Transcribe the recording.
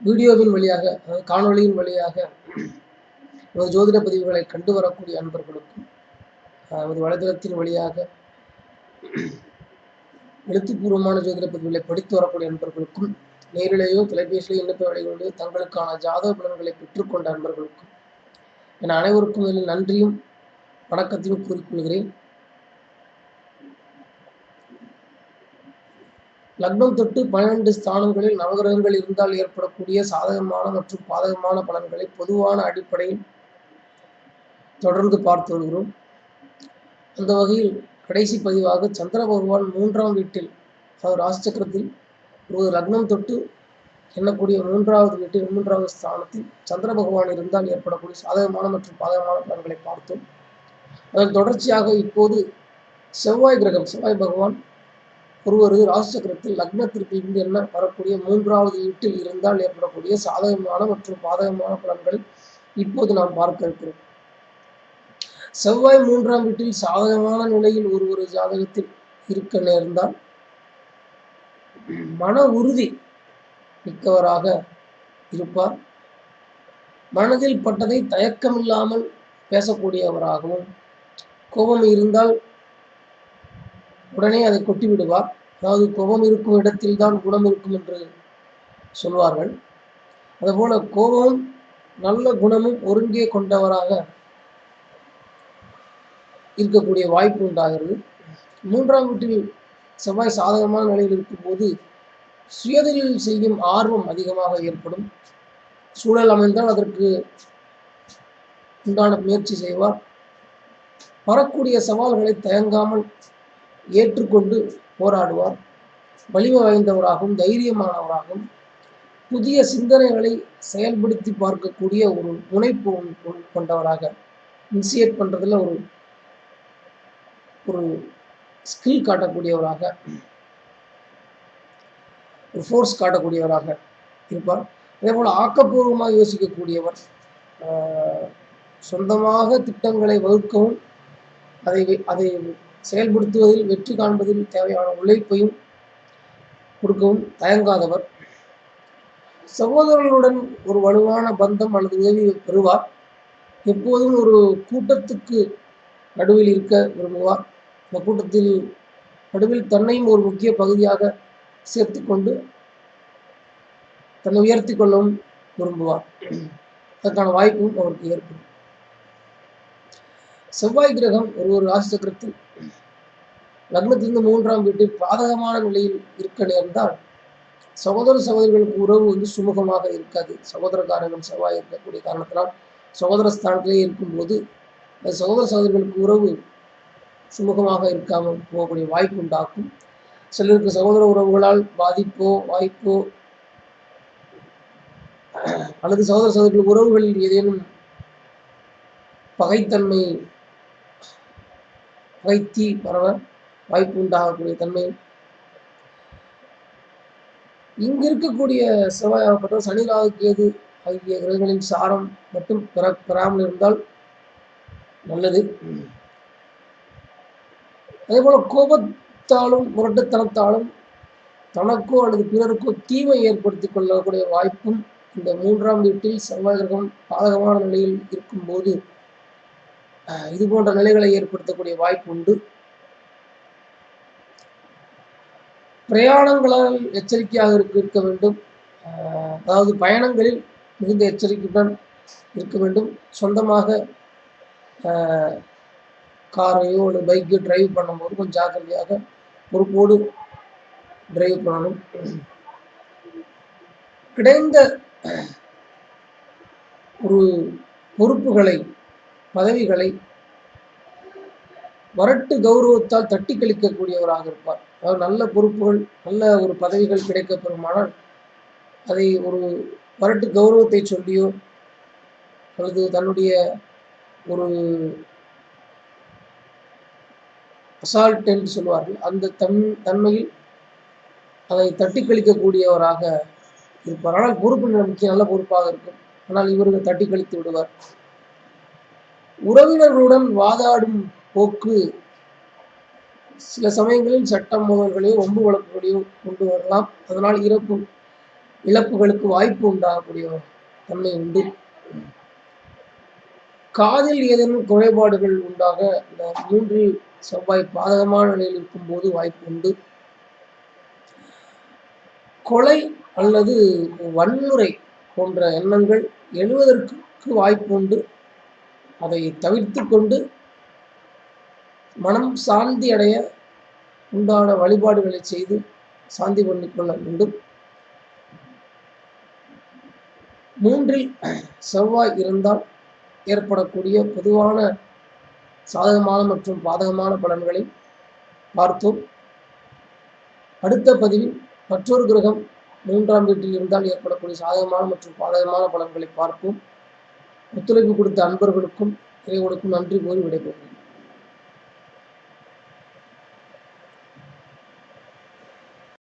வீடியோவின் வழியாக அதாவது காணொளியின் வழியாக நமது ஜோதிட பதிவுகளை கண்டு வரக்கூடிய அன்பர்களுக்கும் நமது வலைதளத்தின் வழியாக எழுத்துப்பூர்வமான ஜோதிட பதிவுகளை படித்து வரக்கூடிய அன்பர்களுக்கும் நேரிலேயோ தொலைபேசியிலேயோ விண்ணப்ப வழிகொண்டு தங்களுக்கான ஜாதக பலன்களை பெற்றுக்கொண்ட அன்பர்களுக்கும் என அனைவருக்கும் நன்றியும் வணக்கத்தையும் கூறிக்கொள்கிறேன் லக்னம் தொட்டு பன்னிரண்டு ஸ்தானங்களில் நவகிரகங்கள் இருந்தால் ஏற்படக்கூடிய சாதகமான மற்றும் பாதகமான பலன்களை பொதுவான அடிப்படையில் தொடர்ந்து பார்த்து வருகிறோம். அந்த வகையில் கடைசி பதிவாக சந்திர பகவான் மூன்றாம் வீட்டில் அதாவது ராசிச்சக்கரத்தில் ஒரு லக்னம் தொட்டு எண்ணக்கூடிய மூன்றாவது வீட்டில் மூன்றாவது ஸ்தானத்தில் சந்திர பகவான் இருந்தால் ஏற்படக்கூடிய சாதகமான மற்றும் பாதகமான பலன்களை பார்த்தோம். அதன் தொடர்ச்சியாக இப்போது செவ்வாய் கிரகம் செவ்வாய் பகவான் ஒருவர் ராசிச்சக்கரத்தில் லக்னத்திற்கு இங்கு என்ன வரக்கூடிய மூன்றாவது வீட்டில் இருந்தால் ஏற்படக்கூடிய சாதகமான மற்றும் பாதகமான பலன்கள் இப்போது நாம் பார்க்க இருக்கிறோம். செவ்வாய் மூன்றாம் வீட்டில் சாதகமான நிலையில் ஒரு ஒரு ஜாதகத்தில் இருக்க நேர்ந்தால் மன உறுதி மிக்கவராக இருப்பார். மனதில் பட்டதை தயக்கமில்லாமல் பேசக்கூடியவராகவும் கோபம் இருந்தால் உடனே அதை கொட்டி விடுவார் அதாவது கோபம் இருக்கும் இடத்தில் தான் குணம் இருக்கும் என்று சொல்வார்கள். அதுபோல கோபமும் நல்ல குணமும் ஒருங்கே கொண்டவராக இருக்கக்கூடிய வாய்ப்பு உண்டாகிறது. மூன்றாம் வீட்டில் செவ்வாய் சாதகமான நிலையில் இருக்கும்போது சுயதொழில் செய்யும் ஆர்வம் அதிகமாக ஏற்படும். சூழல் அமைந்தால் அதற்கு உண்டான முயற்சி செய்வார். வரக்கூடிய சவால்களை தயங்காமல் ஏற்றுக்கொண்டு போராடுவார். வலிமை வாய்ந்தவராகவும் தைரியமானவராகவும் புதிய சிந்தனைகளை செயல்படுத்தி பார்க்கக்கூடிய ஒரு முனைப்பு கொண்டவராக இனிஷியேட் பண்ணுறதுல ஒரு ஒரு ஸ்கில் காட்டக்கூடியவராக ஒரு ஃபோர்ஸ் காட்டக்கூடியவராக இருப்பார். அதே போல் ஆக்கப்பூர்வமாக யோசிக்கக்கூடியவர் சொந்தமாக திட்டங்களை வகுக்கவும் அதை அதை செயல்படுத்துவதில் வெற்றி காண்பதில் தேவையான உழைப்பையும் கொடுக்கவும் தயங்காதவர். சகோதரர்களுடன் ஒரு வலுவான பந்தம் அல்லது உதவி பெறுவார். எப்போதும் ஒரு கூட்டத்துக்கு நடுவில் இருக்க விரும்புவார். இந்த கூட்டத்தில் நடுவில் தன்னையும் ஒரு முக்கிய பகுதியாக சேர்த்து கொண்டு தன்னை உயர்த்தி கொள்ளவும் விரும்புவார். அதற்கான வாய்ப்பும் அவருக்கு ஏற்படும். செவ்வாய் கிரகம் ஒரு ஒரு ராசி சக்கரத்தில் லக்னத்திலிருந்து மூன்றாம் வீட்டில் பாதகமான நிலையில் இருக்க நேர்ந்தால் சகோதர சகோதரிகளுக்கு உறவு வந்து சுமூகமாக இருக்காது. சகோதரக்காரர்கள் செவ்வாய் இருக்கக்கூடிய காரணத்தினால் சகோதர ஸ்தானத்திலே இருக்கும்போது சகோதர சகோதரிகளுக்கு உறவு சுமூகமாக இருக்காமல் போகக்கூடிய வாய்ப்பு உண்டாக்கும் சிலருக்கு சகோதர உறவுகளால் பாதிப்போ வாய்ப்போ அல்லது சகோதர சகோதரிகள் உறவுகளில் ஏதேனும் பகைத்தன்மை பகைத்தி பரவ வாய்ப்பு உண்டாகக்கூடிய தன்மை இங்கு இருக்கக்கூடிய செவ்வாயாகப்பட்ட சனி ராகு கேது ஆகிய கிரகங்களின் சாரம் மட்டும் பெற பெறாமல் இருந்தால் நல்லது. அதே போல கோபத்தாலும் முரட்டுத்தனத்தாலும் தனக்கோ அல்லது பிறருக்கோ தீமை ஏற்படுத்தி கொள்ளக்கூடிய வாய்ப்பும் இந்த மூன்றாம் வீட்டில் செவ்வாய் கிரகம் பாதகமான நிலையில் இருக்கும்போது இது போன்ற நிலைகளை ஏற்படுத்தக்கூடிய வாய்ப்பு உண்டு. பிரயாணங்களால் எச்சரிக்கையாக இருக்க இருக்க வேண்டும். அதாவது பயணங்களில் மிகுந்த எச்சரிக்கையுடன் இருக்க வேண்டும். சொந்தமாக காரையோ அல்லது பைக்கையோ டிரைவ் பண்ணும்போது கொஞ்சம் ஜாக்கிரதையாக பொறுப்போடு டிரைவ் பண்ணணும். கிடைந்த ஒரு பொறுப்புகளை பதவிகளை வரட்டு கௌரவத்தால் தட்டி கழிக்கக்கூடியவராக இருப்பார். அதாவது நல்ல பொறுப்புகள் நல்ல ஒரு பதவிகள் கிடைக்கப்பெறுமானால் அதை ஒரு வரட்டு கௌரவத்தை சொல்லியோ அல்லது தன்னுடைய ஒரு அசால்ட் என்று சொல்வார்கள் அந்த தன் தன்மையில் அதை தட்டி கழிக்கக்கூடியவராக இருப்பார். ஆனால் பொறுப்பு முக்கிய நல்ல பொறுப்பாக இருக்கும். ஆனால் இவர்கள் தட்டி கழித்து விடுவார். உறவினர்களுடன் வாதாடும் போக்கு. சில சமயங்களில் சட்டம் மோதல்களையோ ஒம்பு வழக்குகளையும் கொண்டு வரலாம். அதனால் இறப்பு இழப்புகளுக்கு வாய்ப்பு உண்டாகக்கூடிய தன்மை உண்டு. காதில் ஏதேனும் குறைபாடுகள் உண்டாக இந்த மூன்றில் செவ்வாய் பாதகமான நிலையில் இருக்கும்போது வாய்ப்பு உண்டு. கொலை அல்லது வன்முறை போன்ற எண்ணங்கள் எழுவதற்கு வாய்ப்பு உண்டு. அதை தவிர்த்து கொண்டு மனம் சாந்தி அடைய உண்டான வழிபாடுகளை செய்து சாந்தி பண்ணிக்கொள்ள வேண்டும். மூன்றில் செவ்வாய் இருந்தால் ஏற்படக்கூடிய பொதுவான சாதகமான மற்றும் பாதகமான பலன்களை பார்த்தோம். அடுத்த பதிவில் மற்றொரு கிரகம் மூன்றாம் வீட்டில் இருந்தால் ஏற்படக்கூடிய சாதகமான மற்றும் பாதகமான பலன்களை பார்ப்போம். ஒத்துழைப்பு கொடுத்த அன்பர்களுக்கும் இறைவனுக்கும் நன்றி கூறி விடைபெறுகிறேன்.